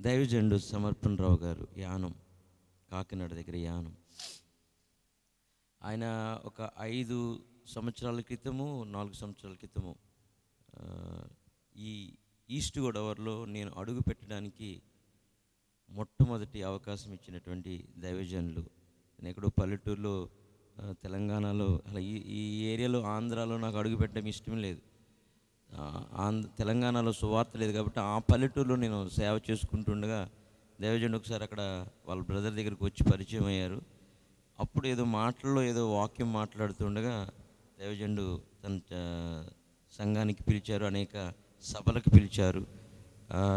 దైవజండు సమర్పణరావు గారు యానం కాకినాడ దగ్గర యానం. ఆయన ఒక ఐదు సంవత్సరాల క్రితము నాలుగు సంవత్సరాల క్రితము ఈ ఈస్ట్ గోదావరిలో నేను అడుగు పెట్టడానికి మొట్టమొదటి అవకాశం ఇచ్చినటువంటి దైవజనులు. నేను ఎక్కడో పల్లెటూరులో తెలంగాణలో అలా ఈ ఈ ఏరియాలో ఆంధ్రాలో నాకు అడుగు పెట్టడం ఇష్టం లేదు. ఆంధ్ర తెలంగాణలో సువార్త లేదు కాబట్టి ఆ పల్లెటూరులో నేను సేవ చేసుకుంటుండగా దైవజనుడు ఒకసారి అక్కడ వాళ్ళ బ్రదర్ దగ్గరికి వచ్చి పరిచయం అయ్యారు. అప్పుడు ఏదో మాటల్లో ఏదో వాక్యం మాట్లాడుతుండగా దైవజనుడు తన సంఘానికి పిలిచారు అనేక సభలకు పిలిచారు.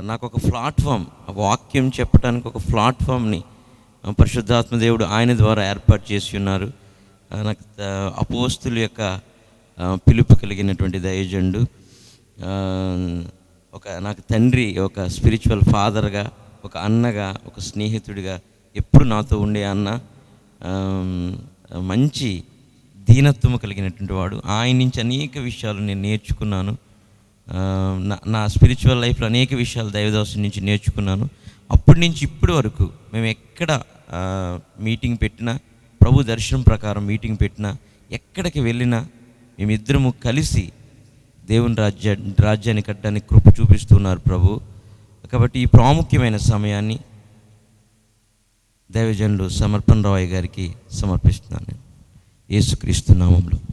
నాకు ఒక ప్లాట్ఫామ్ ఆ వాక్యం చెప్పడానికి ఒక ప్లాట్ఫామ్ని పరిశుద్ధాత్మ దేవుడు ఆయన ద్వారా ఏర్పాటు చేసి ఉన్నారు. నాకు అపోస్తుల యొక్క పిలుపు కలిగినటువంటి దయజండు ఒక నాకు తండ్రి ఒక స్పిరిచువల్ ఫాదర్గా ఒక అన్నగా ఒక స్నేహితుడిగా ఎప్పుడు నాతో ఉండే అన్న మంచి దీనత్వము కలిగినటువంటి వాడు. ఆయన నుంచి అనేక విషయాలు నేను నేర్చుకున్నాను. నా నా స్పిరిచువల్ లైఫ్లో అనేక విషయాలు దైవదాసు నుంచి నేర్చుకున్నాను. అప్పటి నుంచి ఇప్పటి వరకు మేము ఎక్కడ మీటింగ్ పెట్టినా ప్రభు దర్శనం ప్రకారం మీటింగ్ పెట్టినా ఎక్కడికి వెళ్ళినా మేమిద్దరము కలిసి దేవుని రాజ్య రాజ్యాన్ని కట్టడానికి కృప చూపిస్తున్నారు ప్రభు. కాబట్టి ఈ ప్రాముఖ్యమైన సమయాన్ని దైవజనులు సమర్పణ రాయ్ గారికి సమర్పిస్తున్నాను యేసుక్రీస్తు నామంలో.